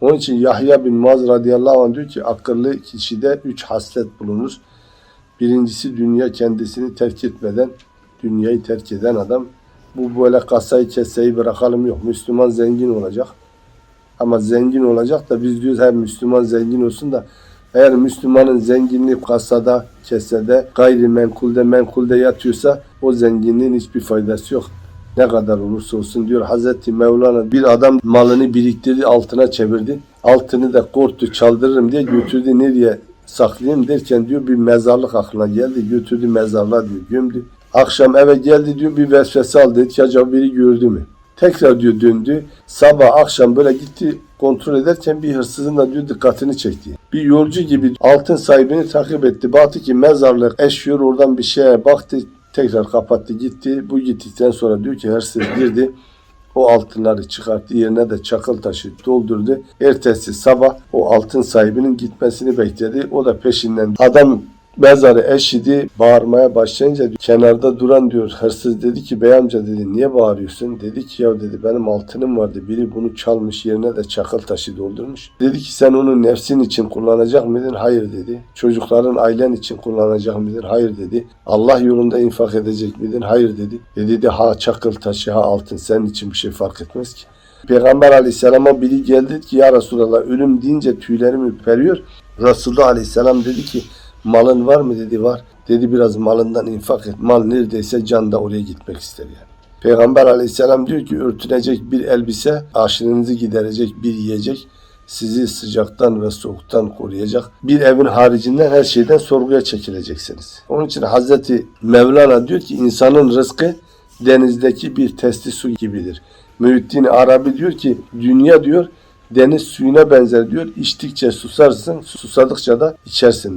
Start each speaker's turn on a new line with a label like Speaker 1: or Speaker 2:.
Speaker 1: Onun için Yahya bin Muaz radıyallahu anh diyor ki akıllı kişide üç haslet bulunur. Birincisi dünya kendisini terk etmeden dünyayı terk eden adam. Bu böyle kasayı keseyi bırakalım yok. Müslüman zengin olacak. Ama zengin olacak da biz diyoruz her Müslüman zengin olsun da eğer Müslümanın zenginliği kasada, kesede, gayrimenkulde, menkulde yatıyorsa o zenginliğin hiçbir faydası yok. Ne kadar olursa olsun diyor Hazreti Mevlana bir adam malını biriktirdi altına çevirdi. Altını da korktu çaldırırım diye götürdü nereye saklayayım derken diyor bir mezarlık aklına geldi. Götürdü mezarlığa diyor gömdü. Akşam eve geldi diyor bir vesvese aldı. Ki acaba biri gördü mü? Tekrar diyor döndü. Sabah akşam böyle gitti kontrol ederken bir hırsızın da diyor dikkatini çekti. Bir yolcu gibi altın sahibini takip etti. Baktı ki mezarlık eşiyor oradan bir şeye baktı. Tekrar kapattı gitti. Bu gittikten sonra diyor ki hırsız girdi. O altınları çıkarttı yerine de çakıl taşı doldurdu. Ertesi sabah o altın sahibinin gitmesini bekledi. O da peşinden adam mezarı eşidi bağırmaya başlayınca kenarda duran diyor hırsız dedi ki bey amca dedi niye bağırıyorsun? Dedi ki ya dedi benim altınım vardı biri bunu çalmış yerine de çakıl taşı doldurmuş. Dedi ki sen onu nefsin için kullanacak mıydın? Hayır dedi. Çocukların ailen için kullanacak mıydın? Hayır dedi. Allah yolunda infak edecek miydin? Hayır dedi. E dedi ha çakıl taşı ha altın senin için bir şey fark etmez ki. Peygamber aleyhisselama biri geldi ki ya Resulallah ölüm deyince tüylerim ürperiyor. Resulullah aleyhisselam dedi ki malın var mı dedi var. Dedi biraz malından infak et. Mal neredeyse can da oraya gitmek ister yani. Peygamber aleyhisselam diyor ki örtünecek bir elbise, aşırınızı giderecek bir yiyecek, sizi sıcaktan ve soğuktan koruyacak. Bir evin haricinden her şeyden sorguya çekileceksiniz. Onun için Hazreti Mevlana diyor ki insanın rızkı denizdeki bir testi su gibidir. Mühittin Arabi diyor ki dünya diyor deniz suyuna benzer diyor. İçtikçe susarsın, susadıkça da içersin.